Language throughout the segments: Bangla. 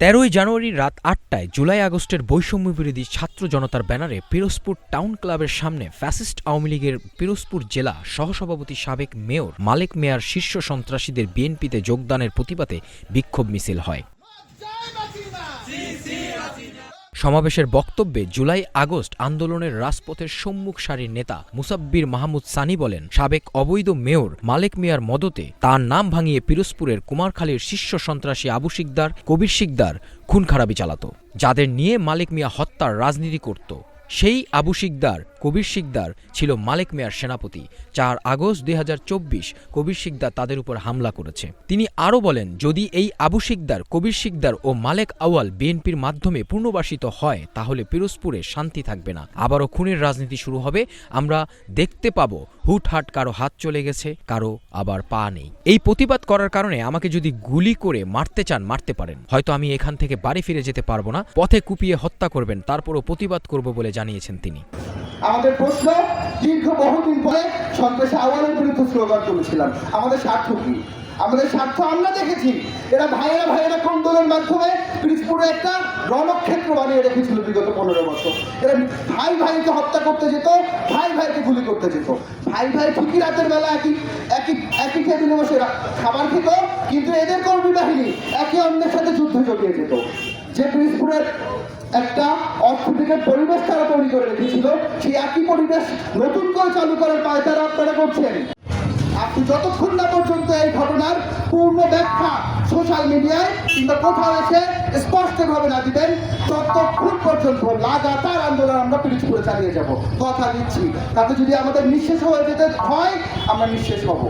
তেরোই জানুয়ারি রাত আটটায় জুলাই আগস্টের বৈষম্য বিরোধী ছাত্র জনতার ব্যানারে পিরোজপুর টাউন ক্লাবের সামনে ফ্যাসিস্ট আওয়ামী লীগের পিরোজপুর জেলা সহসভাপতি সাবেক মেয়র মালেক মেয়ার শীর্ষ সন্ত্রাসীদের বিএনপিতে যোগদানের প্রতিবাদে বিক্ষোভ মিছিল হয়। সমাবেশের বক্তব্যে জুলাই আগস্ট আন্দোলনের রাজপথের সম্মুখ সারির নেতা মুসাব্বির মাহমুদ সানি বলেন, সাবেক অবৈধ মেয়র মালেক মিয়ার মদতে তার নাম ভাঙিয়ে পিরোজপুরের কুমারখালীর শীর্ষ সন্ত্রাসী আবু শিকদার, কবির শিকদার খুন খারাপি চালাত। যাদের নিয়ে মালেক মিয়া হত্যার রাজনীতি করত, সেই আবু শিকদার কবির শিকদার ছিল মালেক মেয়ার সেনাপতি, চার আগস্ট দুই হাজার চব্বিশ কবির শিকদার তাদের উপর হামলা করেছে। তিনি আরও বলেন, যদি এই আবু শিকদার, কবির শিকদার ও মালেক আওয়াল বিএনপির মাধ্যমে পুনর্বাসিত হয়, তাহলে পিরোজপুরে শান্তি থাকবে না। আবারও খুনের রাজনীতি শুরু হবে, আমরা দেখতে পাব হুটহাট কারও হাত চলে গেছে, কারও আবার পা নেই। এই প্রতিবাদ করার কারণে আমাকে যদি গুলি করে মারতে চান, মারতে পারেন। হয়তো আমি এখান থেকে বাড়ি ফিরে যেতে পারব না। পথে কুপিয়ে হত্যা করবেন, তারপরও প্রতিবাদ করব বলে জানিয়েছেন তিনি। আমাদের প্রশ্ন, দীর্ঘ বহুদিন পরে সন্ত্রাসী আওয়ালের বিরুদ্ধে স্লোগান তুলেছিলাম। আমাদের স্বার্থ কি? আমাদের স্বার্থ আমরা দেখেছি। এরা ভাইয়েরা ভাইয়েরা কন্দলের মাধ্যমে পিরিজপুরে একটা রণক্ষেত্র বানিয়ে রেখেছিল বিগত পনেরো বছর। এরা ভাই ভাইকে হত্যা করতে যেত, ভাই ভাইকে গুলি করতে যেত। ভাই ভাই ঠিকই রাতের বেলা একই একই একই টেবিলে বসে খাবার খেত, কিন্তু এদের কর্মী বাহিনী একে অন্যের সাথে যুদ্ধ জড়িয়ে যেত। যে পিরিজপুরের একটা অর্থনৈতিক পরিবেশ তারা তৈরি করে রেখেছিল, সেই একই পরিবেশ নতুন করে চালু করার পায় তারা আপনারা করছেন। আপনি যতক্ষণ না পর্যন্ত এই ঘটনার পূর্ণ ব্যাখ্যা সোশ্যাল মিডিয়ায় কিংবা কোথাও এসে স্পষ্টভাবে না দিবেন, ততক্ষণ পর্যন্ত লাগাতার আন্দোলন আমরা পিরিচ করে চালিয়ে যাব। কথা দিচ্ছি, তাতে যদি আমাদের নিঃশেষ হয়ে যেতে হয়, আমরা নিঃশেষ হব।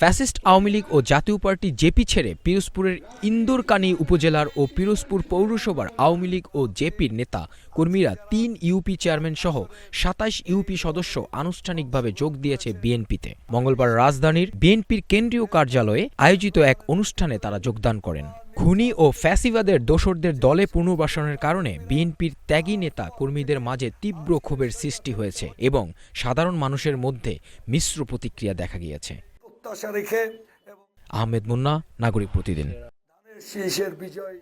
ফ্যাসিস্ট আওয়ামী লীগ ও জাতীয় পার্টি জেপি ছেড়ে পিরোজপুরের ইন্দোরকানী উপজেলার ও পিরোজপুর পৌরসভার আওয়ামী লীগ ও জেপির নেতা কর্মীরা তিন ইউপি চেয়ারম্যান সহ সাতাশ ইউপি সদস্য আনুষ্ঠানিকভাবে যোগ দিয়েছে বিএনপিতে। মঙ্গলবার রাজধানীর বিএনপির কেন্দ্রীয় কার্যালয়ে আয়োজিত এক অনুষ্ঠানে তারা যোগদান করেন। খুনি ও ফ্যাসিবাদের দোসরদের দলে পুনর্বাসনের কারণে বিএনপির ত্যাগী নেতা কর্মীদের মাঝে তীব্র ক্ষোভের সৃষ্টি হয়েছে এবং সাধারণ মানুষের মধ্যে মিশ্র প্রতিক্রিয়া দেখা গিয়েছে। প্রত্যাশা রেখে এবং আহমেদ মুন্না নাগরিক প্রতিদিন। শীর্ষের বিজয়